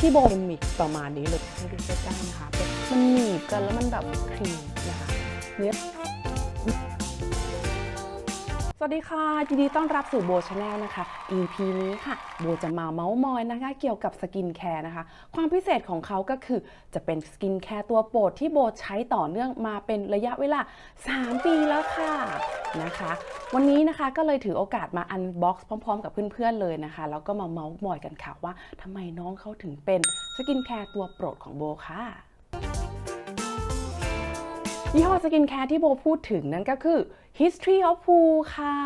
ที่โบมันมีประมาณนี้เลยให้ดูใกล้ๆนะคะเป็นมันหนีบกันแล้วมันแบบครีมนะคะเนื้อ สวัสดีค่ะ ยินดีต้อนรับสู่โบชาแนลนะคะ EP นี้ค่ะ โบจะมาเมาส์มอยนะคะ เกี่ยวกับสกินแคร์นะคะ ความพิเศษของเขาก็คือจะเป็นสกินแคร์ตัวโปรดที่โบใช้ต่อเนื่องมาเป็นระยะเวลา 3 ปีแล้วค่ะนะคะ วันนี้นะคะก็เลยถือโอกาสมาอันบ็อกซ์พร้อมๆ กับเพื่อนๆเลยนะคะ แล้วก็มาเมาส์มอยกันค่ะว่าทำไมน้องเขาถึงเป็นสกินแคร์ตัวโปรดของโบค่ะ ยี่ห้อสกินแคร์ที่โบพูดถึงนั่นก็คือ History of Poo ค่ะ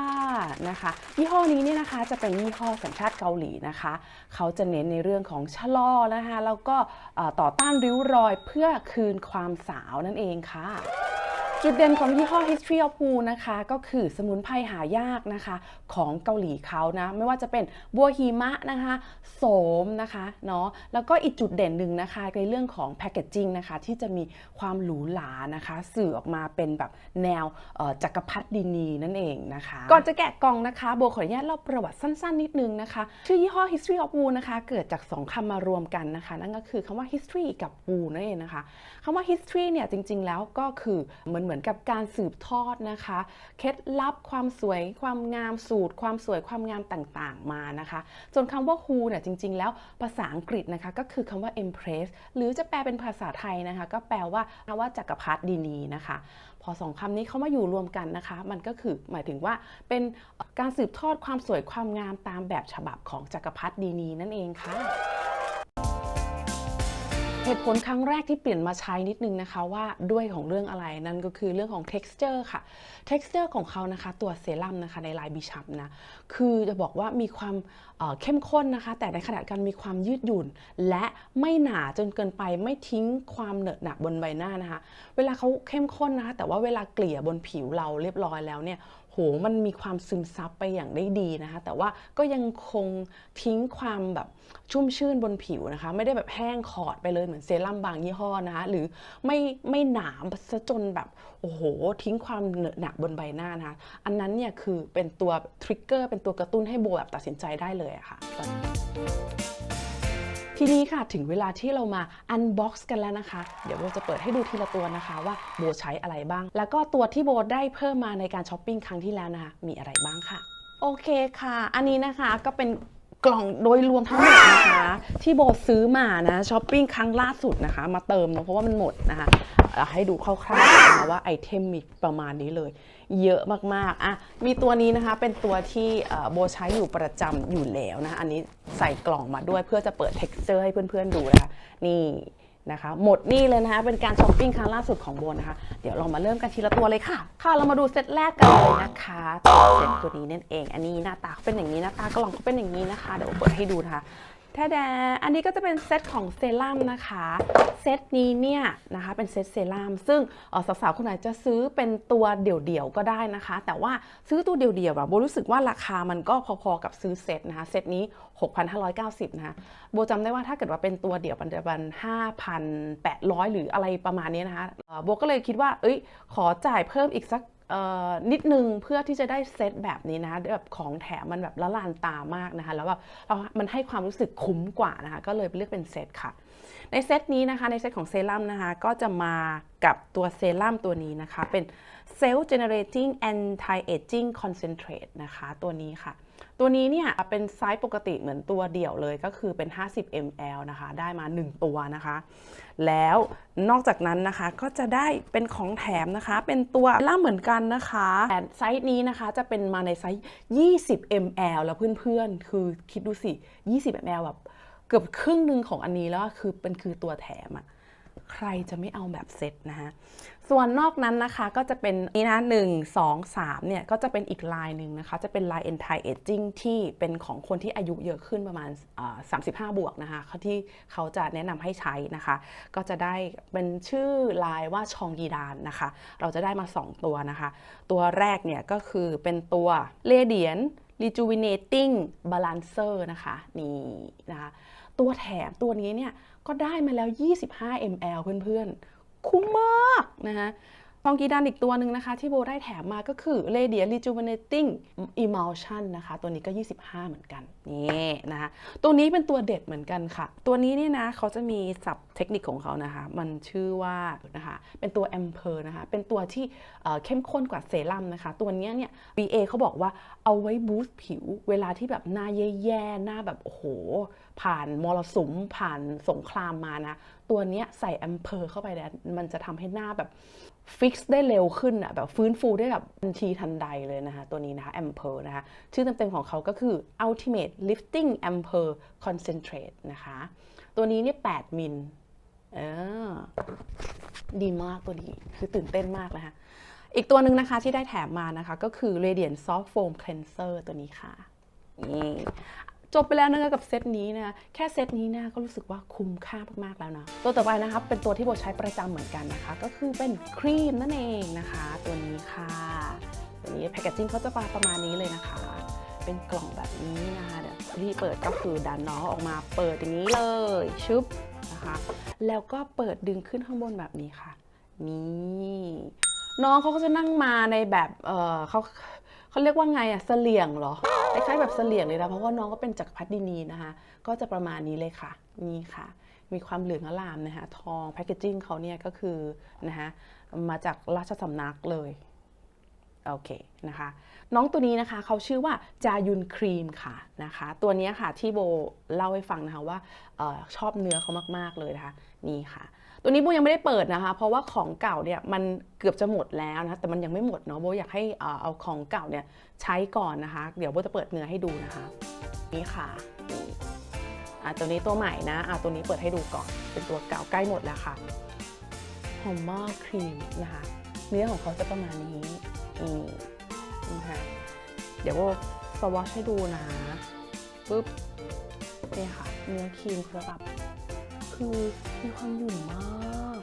นะคะยี่ห้อนี้เนี่ยนะคะจะเป็นยี่ห้อสัญชาติเกาหลีนะคะ เขาจะเน้นในเรื่องของชะลอนะคะแล้วก็ต่อต้านริ้วรอยเพื่อคืนความสาวนั่นเองค่ะจุดเด่นของยี่ห้อ History of Poo นะคะ ก็คือสมุนไพรหายากนะคะ ของเกาหลีเขานะ ไม่ว่าจะเป็นบัวหิมะนะคะโสมนะคะเนาะแล้วก็อีกจุดเด่นหนึ่งนะคะในเรื่องของแพ c เกจจิ้งนะคะที่จะมีความหรูหรานะคะ สื่อออกมาเป็นแบบแนวจักรพรรดินีนั่นเองนะคะ ก่อนจะแกะกล่องนะคะโบขออนุญาตเล่าประวัติสั้นๆ นิดนึงนะคะ ชื่อยี่ห้อ History of Poo นะคะ เกิดจากสองคำมารวมกันนะคะ นั่นก็คือคำว่า history กับ Poo นั่นเองนะคะคำว่า history เนี่ยจริงๆ แล้วก็คือเหมือนเหมือนกับการสืบทอดนะคะ เคล็ดลับความสวยความงามสูตรความสวยความงามต่างๆมานะคะจนคำว่า who เนี่ยจริง ๆ แล้วภาษาอังกฤษนะคะก็คือคำว่า empress หรือจะแปลเป็นภาษาไทยนะคะก็แปลว่าว่าจักรพรรดินีนะคะพอสองคำนี้เข้ามาอยู่รวมกันนะคะ มันก็คือหมายถึงว่าเป็นการสืบทอดความสวยความงามตามแบบฉบับของจักรพรรดินีนั่นเองค่ะ เหตุผลครั้งแรกที่เปลี่ยนมาใช้นิดนึงนะคะว่าด้วยของเรื่องอะไรนั่นก็คือเรื่องของ texture ค่ะ texture ของเขานะคะ ตัวเซรั่มนะคะในลายบิชับนะคือจะบอกว่ามีความเอ่อเข้มข้นนะคะ แต่ในขณะเดียวกันมีความยืดหยุ่น และไม่หนาจนเกินไปไม่ทิ้งความเหนอะหนะบนใบหน้านะคะ เวลาเขาเข้มข้นนะคะแต่ว่าเวลาเกลี่ยบนผิวเราเรียบร้อยแล้วเนี่ย โหมันมีความซึมซับไปอย่างได้ดีนะคะ แต่ว่าก็ยังคงทิ้งความแบบชุ่มชื่นบนผิวนะคะ ไม่ได้แบบแห้งขอดไปเลยเหมือนเซรั่มบางยี่ห้อนะคะหรือไม่ไม่หนามซะจนแบบโอ้โห ทิ้งความเหนอะหนักบนใบหน้านะคะอันนั้นเนี่ยคือเป็นตัวทริกเกอร์เป็นตัวกระตุ้นให้โบแบบตัดสินใจได้เลยอะค่ะ ทีนี้ค่ะถึงเวลาที่เรามาอันบ็อกซ์กันแล้วนะคะ เดี๋ยวโบจะเปิดให้ดูทีละตัวนะคะว่าโบใช้อะไรบ้าง แล้วก็ตัวที่โบได้เพิ่มมาในการช้อปปิ้งครั้งที่แล้วนะคะ มีอะไรบ้างค่ะ โอเคค่ะ อันนี้นะคะก็เป็นกล่องโดยรวมทั้งหมดนะคะ ที่โบซื้อมานะช้อปปิ้งครั้งล่าสุดนะคะ มาเติมเนอะเพราะว่ามันหมดนะคะให้ดูคร่าวๆนะคะว่าไอเทมมีประมาณนี้เลย เยอะมากๆอะมีตัวนี้นะคะเป็นตัวที่โบใช้อยู่ประจำอยู่แล้วนะคะอันนี้ใส่กล่องมาด้วยเพื่อจะเปิด texture ให้เพื่อนๆดูนะคะนี่นะคะหมดนี่เลยนะคะเป็นการช้อปปิ้งครั้งล่าสุดของโบนะคะ เดี๋ยวเรามาเริ่มกันทีละตัวเลยค่ะ ค่ะเรามาดูเซตแรกกันเลยนะคะเซตตัวนี้นั่นเอง อันนี้หน้าตาเป็นอย่างนี้หน้าตากล่องเขาเป็นอย่างนี้นะคะ เดี๋ยวเปิดให้ดูนะคะ แท้แดอันนี้ก็จะเป็นเซตของเซรั่มนะคะ เซตนี้เนี่ยนะคะเป็นเซตเซรั่มซึ่งสาวๆคนไหนจะซื้อเป็นตัวเดี่ยวๆก็ได้นะคะ แต่ว่าซื้อตัวเดี่ยวๆอะโบรู้สึกว่าราคามันก็พอๆกับซื้อเซตนะคะ เซตนี้ 6,590 นะคะ โบจำได้ว่าถ้าเกิดว่าเป็นตัวเดี่ยวมันจะประมาณ5,800 หรืออะไรประมาณนี้นะคะ โบก็เลยคิดว่า เอ้ย ขอจ่ายเพิ่มอีกสัก นิดนึงเพื่อที่จะได้เซตแบบนี้นะคะแบบของแถมมันแบบละลานตามากนะคะ แล้วแบบมันให้ความรู้สึกคุ้มกว่านะคะ ก็เลยเลือกเป็นเซตค่ะ ในเซตนี้นะคะในเซตของเซรั่มนะคะ ก็จะมากับตัวเซรั่มตัวนี้นะคะ เป็น Cell Generating Anti Aging Concentrate นะคะ ตัวนี้ค่ะ ตัวนี้เนี่ยเป็นไซส์ปกติเหมือนตัวเดี่ยวเลยก็คือเป็น 50 ml นะคะ ได้มา 1 ตัวนะคะ แล้วนอกจากนั้นนะคะก็จะได้เป็นของแถมนะคะ เป็นตัวล่าเหมือนกันนะคะแต่ไซส์นี้นะคะจะเป็นมาในไซส์ 20 ml แล้วเพื่อนๆ คือคิดดูสิ 20 ml แบบเกือบครึ่งหนึ่งของอันนี้แล้วคือเป็นคือตัวแถมอะใครจะไม่เอาแบบเซ็ตนะคะ ส่วนนอกนั้นนะคะก็จะเป็นนี่นะหนึ่งสองสามเนี่ยก็จะเป็นอีกลายหนึ่งนะคะจะเป็นลาย anti aging ที่เป็นของคนที่อายุเยอะขึ้นประมาณอ่า35 บวกนะคะเขาที่เขาจะแนะนำให้ใช้นะคะ ก็จะได้เป็นชื่อลายว่าชองกีดานนะคะ เราจะได้มา 2 ตัวนะคะ ตัวแรกเนี่ยก็คือเป็นตัว Radiant Rejuvenating Balancer นะคะนี่นะคะตัวแถมตัวนี้เนี่ยก็ได้มาแล้ว 25 ml เพื่อนๆ คุ้มมากนะคะฟองกีดันอีกตัวหนึ่งนะคะที่โบได้แถมมาก็คือ Radiant Rejuvenating Emulsion นะคะ ตัวนี้ก็ 25 เหมือนกัน นี่นะคะ ตัวนี้เป็นตัวเด็ดเหมือนกันค่ะ ตัวนี้เนี่ยนะเขาจะมีศัพท์เทคนิคของเขานะคะ มันชื่อว่านะคะ เป็นตัว a m p e r นะคะ เป็นตัวที่เเข้มข้นกว่าเซรั่มนะคะ ตัวนี้เนี่ย BA เขาบอกว่าเอาไว้บูสต์ผิว เวลาที่แบบหน้าแย่ๆ หน้าแบบโอ้โห ผ่านมรสุมผ่านสงครามมานะ ตัวเนี้ยใส่ a m p e r เข้าไปเนี่ยมันจะทำให้หน้าแบบฟิกซ์ได้เร็วขึ้นอะแบบฟื้นฟูได้แบบทันทีทันใดเลยนะคะตัวนี้นะคะ Amper นะคะ ชื่อเต็มๆของเขาก็คือ Ultimate Lifting Amper Concentrate นะคะ ตัวนี้เนี่ย8มิลเออดีมากตัวนี้คือตื่นเต้นมากนะคะอีกตัวหนึ่งนะคะที่ได้แถมมานะคะ ก็คือ Radiant Soft Foam Cleanser ตัวนี้ค่ะนี่ จบไปแล้วนะคะกับเซตนี้นะแค่เซตนี้นะก็รู้สึกว่าคุ้มค่ามากๆแล้วนะตัวต่อไปนะคะเป็นตัวที่โบใช้ประจำเหมือนกันนะคะ ก็คือเป็นครีมนั่นเองนะคะ ตัวนี้ค่ะตัวนี้แพคเกจจิ้งเขาจะมาประมาณนี้เลยนะคะ เป็นกล่องแบบนี้นะคะเดี๋ยวที่เปิดก็คือดันน้องออกมาเปิดอย่างนี้เลยชึบนะคะ แล้วก็เปิดดึงขึ้นข้างบนแบบนี้ค่ะ นี่น้องเขาก็จะนั่งมาในแบบ เออเขา เขาเรียกว่าไงอะเสลี่ยงเหรอคล้ายๆแบบเสลี่ยงเลยนะเพราะว่าน้องก็เป็นจักรพรรดินีนะคะ ก็จะประมาณนี้เลยค่ะ นี่ค่ะ มีความเหลืองอลามนะคะทองแพคเกจจิ้งเขาเนี่ยก็คือนะคะมาจากราชสำนักเลยโอเคนะคะ น้องตัวนี้นะคะเขาชื่อว่าจายุนครีมค่ะนะคะ ตัวนี้ค่ะที่โบเล่าให้ฟังนะคะว่าออชอบเนื้อเขามากๆเลยนะคะ นี่ค่ะ ตัวนี้โบยังไม่ได้เปิดนะคะ เพราะว่าของเก่าเนี่ยมันเกือบจะหมดแล้วนะคะแต่มันยังไม่หมดเนาะโบอยากให้เอ่อเอาของเก่าเนี่ยใช้ก่อนนะคะ เดี๋ยวโบจะเปิดเนื้อให้ดูนะคะ นี่ค่ะอะตัวนี้ตัวใหม่นะอะตัวนี้เปิดให้ดูก่อน เป็นตัวเก่าใกล้หมดแล้วค่ะหอมมากครีมนะคะ เนื้อของเขาจะประมาณนี้นี่นะคะเดี๋ยวโบสวอชให้ดูนะปุ๊บนี่ค่ะเนื้อครีมคือแบบ คือมีความหยุ่นมาก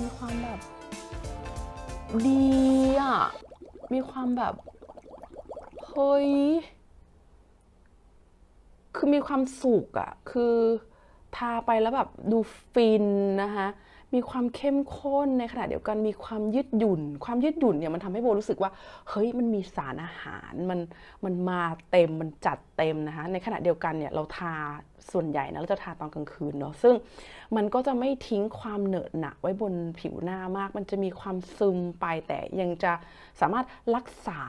มีความแบบ ดีอะ มีความแบบเฮ้ยคือมีความสุกอะคือทาไปแล้วแบบดูฟินนะคะ มีความเข้มข้นในขณะเดียวกันมีความยืดหยุ่น ความยืดหยุ่นเนี่ยมันทำให้โบรู้สึกว่าเฮ้ยมันมีสารอาหารมันมันมาเต็มมันจัดเต็มนะคะในขณะเดียวกันเนี่ยเราทาส่วนใหญ่นะเราจะทาตอนกลางคืนเนาะซึ่งมันก็จะไม่ทิ้งความเหนอะหนะไว้บนผิวหน้ามาก มันจะมีความซึมไปแต่ยังจะสามารถรักษา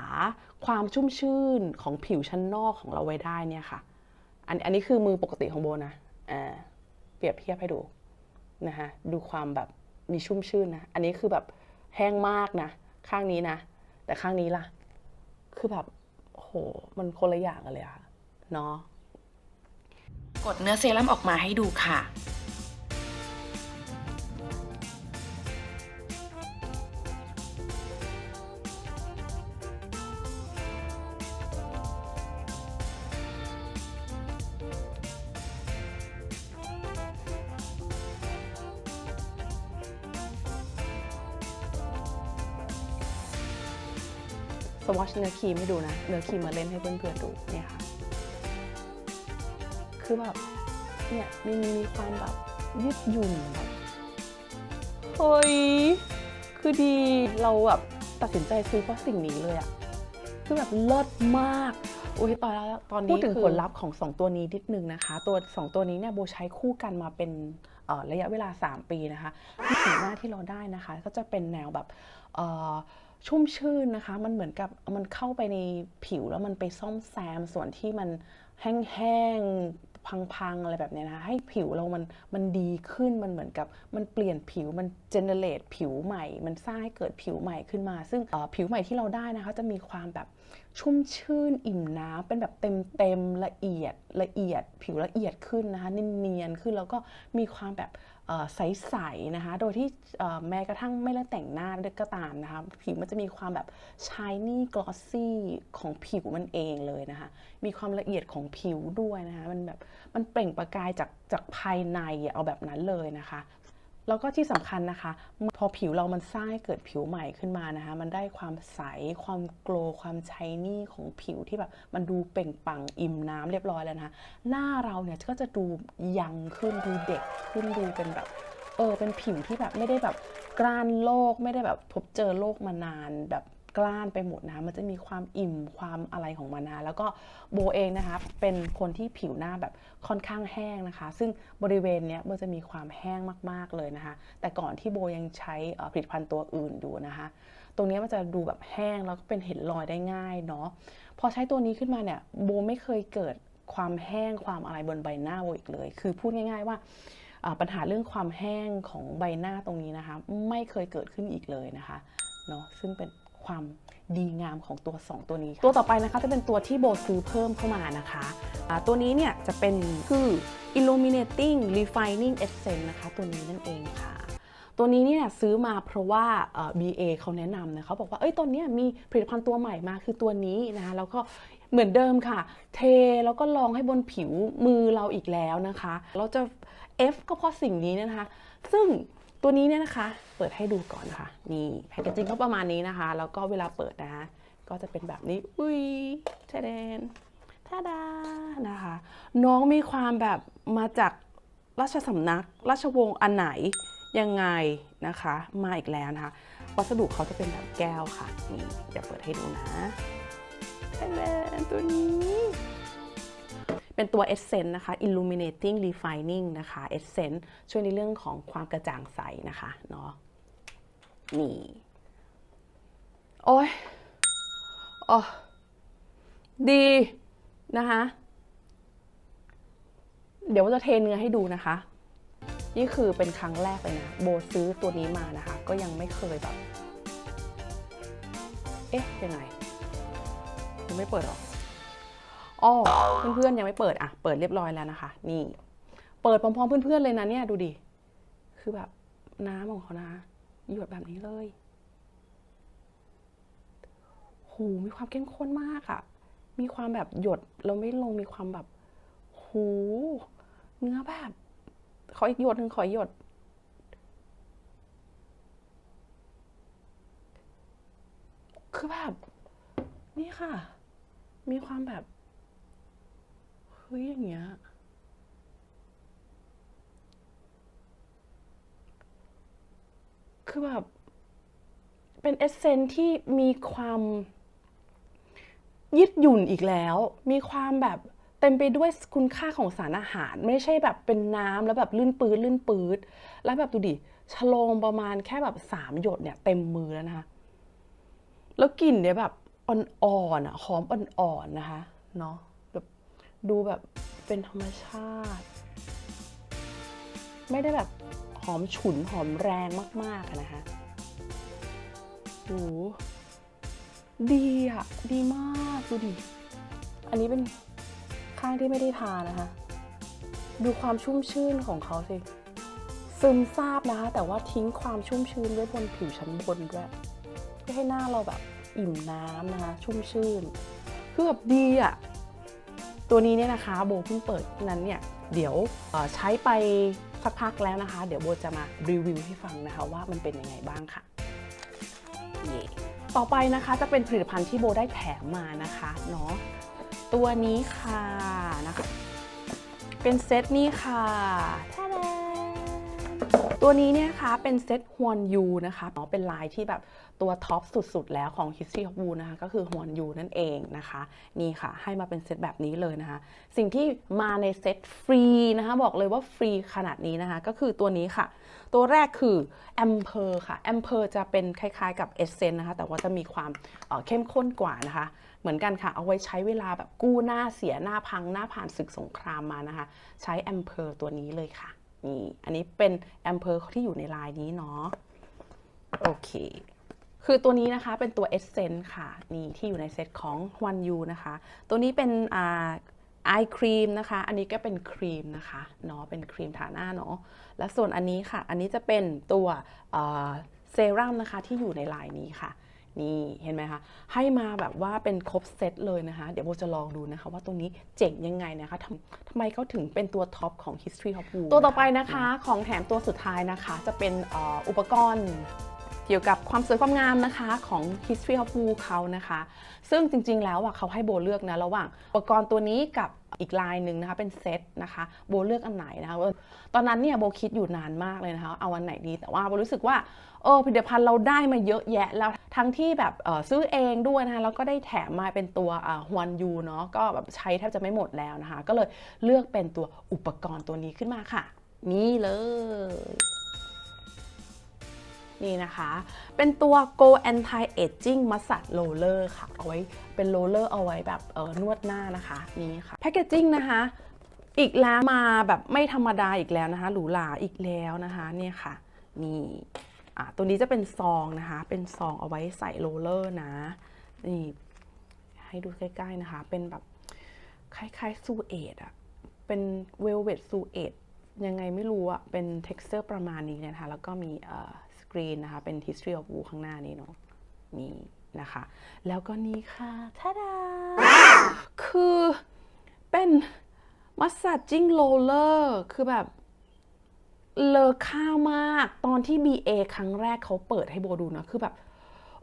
ความชุ่มชื่นของผิวชั้นนอกของเราไว้ได้เนี่ยค่ะอันอันนี้คือมือปกติของโบนะอ่าเปรียบเทียบให้ดู นะคะดูความแบบมีชุ่มชื่นนะ อันนี้คือแบบแห้งมากนะ ข้างนี้นะ แต่ข้างนี้ล่ะ คือแบบโห มันคนละอย่างกันเลยอะเนาะกดเนื้อเซรั่มออกมาให้ดูค่ะ วอชเนื้อครีมให้ดูนะ เนื้อครีมมาเล่นให้เพื่อนๆดูเนี่ยค่ะ คือแบบเนี่ยมันมีความแบบยืดหยุ่นแบบเฮ้ยคือดีเราแบบตัดสินใจซื้อเพราะสิ่งนี้เลยอะคือแบบเลิศมากอุ้ยตอนแล้วตอนนี้พูดถึงผลลัพธ์ของ 2 ตัวนี้นิดนึงนะคะ ตัว 2 ตัวนี้เนี่ยโบใช้คู่กันมาเป็นเอ่อระยะเวลา 3 ปีนะคะผิวหน้าที่เราได้นะคะ ก็จะเป็นแนวแบบเอ่อ ชุ่มชื่นนะคะ มันเหมือนกับมันเข้าไปในผิวแล้วมันไปซ่อมแซมส่วนที่มันแห้งๆ พังๆ อะไรแบบนี้นะ ให้ผิวเรามันมันดีขึ้น มันเหมือนกับมันเปลี่ยนผิว มันเจเนเรตผิวใหม่ มันสร้างให้เกิดผิวใหม่ขึ้นมา ซึ่งผิวใหม่ที่เราได้นะคะ จะมีความแบบ ชุ่มชื่นอิ่มน้ำเป็นแบบเต็มๆละเอียดละเอียด ผิวละเอียดขึ้นนะคะเนียนๆขึ้นแล้วก็มีความแบบใสๆนะคะ โดยที่แม้กระทั่งไม่ได้แต่งหน้าด้วยก็ตามนะคะ ผิวมันจะมีความแบบ shiny glossy ของผิวมันเองเลยนะคะ มีความละเอียดของผิวด้วยนะคะ มันแบบมันเปล่งประกายจากจากภายในเอาแบบนั้นเลยนะคะ แล้วก็ที่สำคัญนะคะ พอผิวเรามันสร้างเกิดผิวใหม่ขึ้นมานะคะ มันได้ความใส ความโกลว์ความชายนี่ของผิวที่แบบมันดูเปล่งปังอิ่มน้ำเรียบร้อยแล้วนะคะ หน้าเราเนี่ยก็จะดูยังขึ้นดูเด็กขึ้นดูเป็นแบบเออเป็นผิวที่แบบไม่ได้แบบกกล้านโลกไม่ได้แบบพบเจอโลกมานานแบบ กล้านไปหมดนะคะมันจะมีความอิ่มความอะไรของมันนะแล้วก็โบเองนะคะเป็นคนที่ผิวหน้าแบบค่อนข้างแห้งนะคะ ซึ่งบริเวณเนี้ยโบจะมีความแห้งมากๆเลยนะคะ แต่ก่อนที่โบยังใช้ผลิตภัณฑ์ตัวอื่นอยู่นะคะ ตรงนี้มันจะดูแบบแห้งแล้วก็เป็นเห็นรอยได้ง่ายเนาะพอใช้ตัวนี้ขึ้นมาเนี่ยโบไม่เคยเกิดความแห้งความอะไรบนใบหน้าโบอีกเลย คือพูดง่าย ๆว่าปัญหาเรื่องความแห้งของใบหน้าตรงนี้นะคะ ไม่เคยเกิดขึ้นอีกเลยนะคะเนาะซึ่งเป็น ความดีงามของตัว 2 ตัวนี้ ตัวต่อไปนะคะจะเป็นตัวที่โบซื้อเพิ่มเข้ามานะคะอ่าตัวนี้เนี่ยจะเป็นคือ illuminating refining essence นะคะ ตัวนี้นั่นเองค่ะ ตัวนี้เนี่ยซื้อมาเพราะว่า BA เขาแนะนำนะเขาบอกว่าเอ้ยตอนเนี้มีผลิตภัณฑ์ตัวใหม่มาคือตัวนี้นะคะแล้วก็เหมือนเดิมค่ะ เทแล้วก็ลองให้บนผิวมือเราอีกแล้วนะคะ เราจะ F ก็เพราะสิ่งนี้นะคะ ซึ่ง ตัวนี้เนี่ยนะคะ เปิดให้ดูก่อนนะคะนี่แพคเกจิ้งก็ประมาณนี้นะคะ แล้วก็เวลาเปิดนะคะก็จะเป็นแบบนี้ อุ้ยเทเดนทาดานะคะ น้องมีความแบบมาจากราชสำนัก ราชวงศ์อันไหนยังไงนะคะ มาอีกแล้วนะคะ วัสดุเขาจะเป็นแบบแก้วค่ะ นี่เดี๋ยวเปิดให้ดูนะเทเดนตัวนี้ เป็นตัว Essence นะคะ Illuminating Refining นะคะ Essence ช่วยในเรื่องของความกระจ่างใสนะคะเนาะนี่โอ้ยโอ้ดีนะคะ เดี๋ยวว่าจะเทเนื้อให้ดูนะคะ นี่คือเป็นครั้งแรกเลยนะ โบซื้อตัวนี้มานะคะ ก็ยังไม่เคยแบบ เอ๊ะ ยังไงยังไม่เปิดหรอ อ๋อเพื่อนๆยังไม่เปิดอะเปิดเรียบร้อยแล้วนะคะ นี่ เปิดพร้อมๆเพื่อนๆเลยนะเนี่ยดูดิคือแบบน้ำของเขานะหยดแบบนี้เลยหูมีความเข้มข้นมากอะมีความแบบหยดเราไม่ลงมีความแบบหูเนื้อแบบขออีกหยดหนึ่งขออีกหยด คือแบบ นี่ค่ะ มีความแบบ ฮ้ยอย่างเงี้ยคือแบบเป็นเอสเซนที่มีความยืดหยุ่นอีกแล้ว มีความแบบเต็มไปด้วยคุณค่าของสารอาหาร ไม่ใช่แบบเป็นน้ำแล้วแบบลื่นปืดลื่นปืดแล้วแบบดูดิชโลมประมาณแค่แบบสามหยดเนี่ยเต็มมือแล้วนะคะ แล้วกลิ่นเนี่ยแบบอ่อนๆอะหอมอ่อนๆนะคะ เนาะ ดูแบบเป็นธรรมชาติ ไม่ได้แบบหอมฉุนหอมแรงมากๆนะคะโหดีอะดีมากดูดิ อันนี้เป็นข้างที่ไม่ได้ทานะคะ ดูความชุ่มชื่นของเขาสิ ซึมซาบนะคะ แต่ว่าทิ้งความชุ่มชื้นไว้บนผิวชั้นบนด้วยเพื่อให้หน้าเราแบบอิ่มน้ำนะคะ ชุ่มชื่น คือแบบดีอะ ตัวนี้เนี่ยนะคะโบเพิ่งเปิดนั้นเนี่ยเดี๋ยวใช้ไปสักพักแล้วนะคะ เดี๋ยวโบจะมารีวิวให้ฟังนะคะว่ามันเป็นยังไงบ้างค่ะเย่ต่อไปนะคะจะเป็นผลิตภัณฑ์ที่โบได้แถมมานะคะเนาะตัวนี้ค่ะนะคะเป็นเซตนี้ค่ะท่าดา ตัวนี้เนี่ยคะเป็นเซตฮวนยูนะคะเนาเป็นลายที่แบบตัวท็อปสุดๆ แล้วของ History of Wu นะคะก็คือฮวนยูนั่นเองนะคะ นี่ค่ะให้มาเป็นเซตแบบนี้เลยนะคะ สิ่งที่มาในเซตฟรีนะคะบอกเลยว่าฟรีขนาดนี้นะคะ ก็คือตัวนี้ค่ะ ตัวแรกคือ a m p e r ค่ะ a m p e r จะเป็นคล้ายๆกับ Essence นะคะ แต่ว่าจะมีความเอ่อเข้มข้นกว่านะคะเหมือนกันค่ะ เอาไว้ใช้เวลาแบบกู้หน้าเสียหน้าพังหน้าผ่านศึกสงครามมานะคะ ใช้ a m p e r ตัวนี้เลยค่ะ นี่ อันนี้เป็น a m p e r ที่อยู่ในลายนี้เนาะ โอเค คือตัวนี้นะคะเป็นตัว Essence ค่ะ นี่ที่อยู่ในเซตของ One U นะคะ ตัวนี้เป็นอ่าไอครีมนะคะ อันนี้ก็เป็นครีมนะคะเนาะ เป็นครีมทาหน้าเนาะ และส่วนอันนี้ค่ะ อันนี้จะเป็นตัวเซรั่มนะคะที่อยู่ในลายนี้ค่ะ นี่เห็นไหมคะ ให้มาแบบว่าเป็นครบเซตเลยนะคะ เดี๋ยวโบจะลองดูนะคะ ว่าตรงนี้เจ๋งยังไงนะคะทำทำไมเขาถึงเป็นตัวท็อปของ History of Wu ตัวต่อไปนะคะ ของแถมตัวสุดท้ายนะคะ จะเป็นเอ่ออุปกรณ์ที่ กี่ยวกับความสวยความงามนะคะของ History of Woo เขานะคะ ซึ่งจริงๆแล้วอะเขาให้โบเลือกนะระหว่างอุปกรณ์ตัวนี้กับอีกลายหนึ่งนะคะเป็นเซตนะคะโบเลือกอันไหนนะคะตอนนั้นเนี่ยโบคิดอยู่นานมากเลยนะคะเอาอันไหนดีแต่ว่าโบรู้สึกว่าเออผลิตภัณฑ์เราได้มาเยอะแยะแล้วทั้งที่แบบซื้อเองด้วยนะคะแล้วก็ได้แถมมาเป็นตัวฮวนยูเนาะก็แบบใช้แทบจะไม่หมดแล้วนะคะ ก็เลยเลือกเป็นตัวอุปกรณ์ตัวนี้ขึ้นมาค่ะ นี่เลย นี่นะคะ เป็นตัว Go Anti Aging Massage Roller ค่ะ เอาไว้เป็นโรลเลอร์เอาไว้แบบเออนวดหน้านะคะ นี่ค่ะแพคเกจจิ้งนะคะ อีกแล้วมาแบบไม่ธรรมดาอีกแล้วนะคะ หรูหราอีกแล้วนะคะเนี่ยค่ะนี่อะตัวนี้จะเป็นซองนะคะ เป็นซองเอาไว้ใส่โรลเลอร์นะนี่ให้ดูใกล้ๆนะคะ เป็นแบบคล้ายๆซูเอตอะเป็นเวลเวดซูเอตยังไงไม่รู้อะเป็น t e x t อร์ประมาณนี้นะคะ แล้วก็มี กรีนนะคะ เป็น history of Wu ข้างหน้านี้เนาะนี่นะคะ แล้วก็นี่ค่ะท่าดา คือเป็น massaging roller คือแบบเลอค่ามากตอนที่ BA ครั้งแรกเขาเปิดให้โบดูนะคือแบบ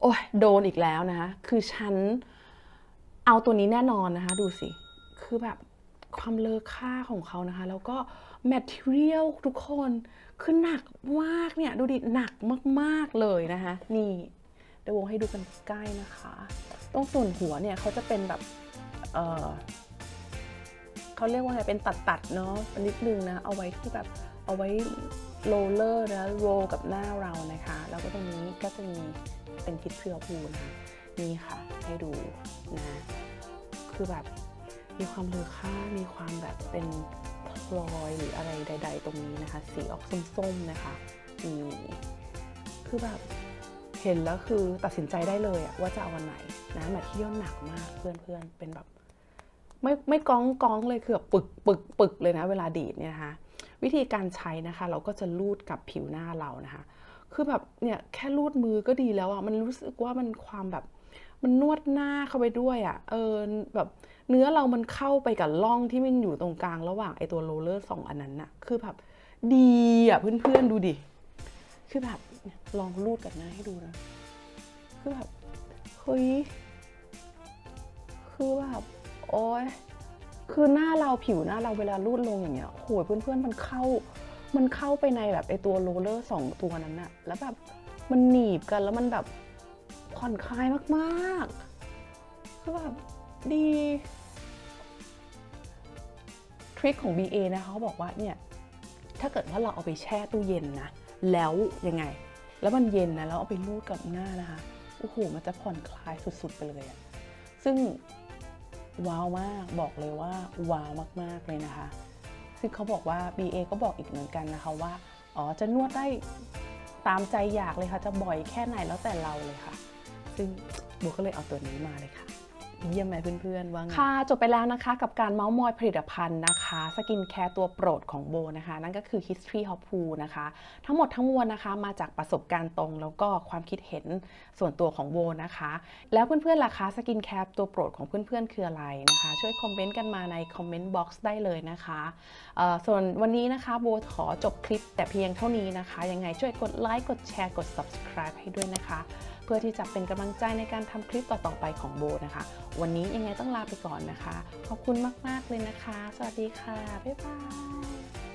โอ้ยโดนอีกแล้วนะคะ คือฉันเอาตัวนี้แน่นอนนะคะ ดูสิ คือแบบความเลอค่าของเขานะคะ แล้วก็ material ทุกคนคือหนักมากเนี่ย ดูดิหนักมากๆเลยนะคะ นี่เดี๋ยววงให้ดูกันใกล้นะคะ ตรงส่วนหัวเนี่ยเขาจะเป็นแบบเออเขาเรียกว่าไงเป็นตัดๆเนาะนิดนึงนะ เอาไว้ที่แบบเอาไว้โรลเลอร์นะโรกับหน้าเรานะคะ แล้วก็ตรงนี้ก็จะมีเป็นคิดเพื่อพูนะคะนี่ค่ะ ให้ดูนะ คือแบบมีความเลอค่ามีความแบบเป็น พลอยหรืออะไรใด ๆ ตรงนี้นะคะ สีออกส้มๆนะคะนี่คือแบบเห็นแล้วคือตัดสินใจได้เลยอะว่าจะเอาวันไหนนะแมทเที่ยวหนักมากเพื่อนๆเป็นแบบไม่ไม่ก้องก้องเลยคือแบบปึกปึกปึกเลยนะ เวลาดีดเนี่ยนะคะวิธีการใช้นะคะ เราก็จะลูดกับผิวหน้าเรานะคะ คือแบบเนี่ยแค่ลูดมือก็ดีแล้วอะมันรู้สึกว่ามันความแบบ มันนวดหน้าเข้าไปด้วยอะเออแบบเนื้อเรามันเข้าไปกับร่องที่มันอยู่ตรงกลางระหว่างไอตัวโรลเลอร์สองอันนั้นน่ะ คือแบบดีอะเพื่อนๆดูดิ คือแบบลองลูดกับหน้าให้ดูนะ คือแบบเฮ้ย คือแบบโอ้ยคือหน้าเราผิวหน้าเราเวลาลูดลงอย่างเงี้ยโหยเพื่อนๆมันเข้า มันเข้าไปในแบบไอตัวโรลเลอร์สองตัวนั้นน่ะ แล้วแบบมันหนีบกันแล้วมันแบบ ผ่อนคลายมากๆคือแบบดีทริคของ BA นะคะเขาบอกว่าเนี่ยถ้าเกิดว่าเราเอาไปแช่ตู้เย็นนะแล้วยังไง แล้วมันเย็นนะแล้วเอาไปลูดกับหน้านะคะโอ้โหมันจะผ่อนคลายสุดๆไปเลยอะซึ่งว้าวมากบอกเลยว่าว้าวมากๆเลยนะคะ ซึ่งเขาบอกว่า BA ก็บอกอีกเหมือนกันนะคะว่าอ๋อจะนวดได้ตามใจอยากเลยค่ะ จะบ่อยแค่ไหนแล้วแต่เราเลยค่ะ ซึ่งโบก็เลยเอาตัวนี้มาเลยค่ะ เยี่ยมไหมเพื่อนๆ ว่าไง ค่ะจบไปแล้วนะคะกับการเมาส์มอยผลิตภัณฑ์นะคะสกินแคร์ตัวโปรดของโบนะคะ นั่นก็คือ History of Poo นะคะ ทั้งหมดทั้งมวลนะคะ มาจากประสบการณ์ตรง แล้วก็ความคิดเห็นส่วนตัวของโบนะคะ แล้วเพื่อนๆล่ะคะสกินแคร์ตัวโปรดของเพื่อนๆ คืออะไรนะคะ ช่วยคอมเมนต์กันมาในคอมเมนต์บ็อกซ์ได้เลยนะคะส่วนวันนี้นะคะโบขอจบคลิปแต่เพียงเท่านี้นะคะยังไงช่วยกดไลค์กดแชร์กด subscribe ให้ด้วยนะคะ พื่อที่จะเป็นกำลังใจในการทำคลิปต่อๆไปของโบนะคะ วันนี้ยังไงต้องลาไปก่อนนะคะ ขอบคุณมาก ๆ เลยนะคะ สวัสดีค่ะ บ๊ายบาย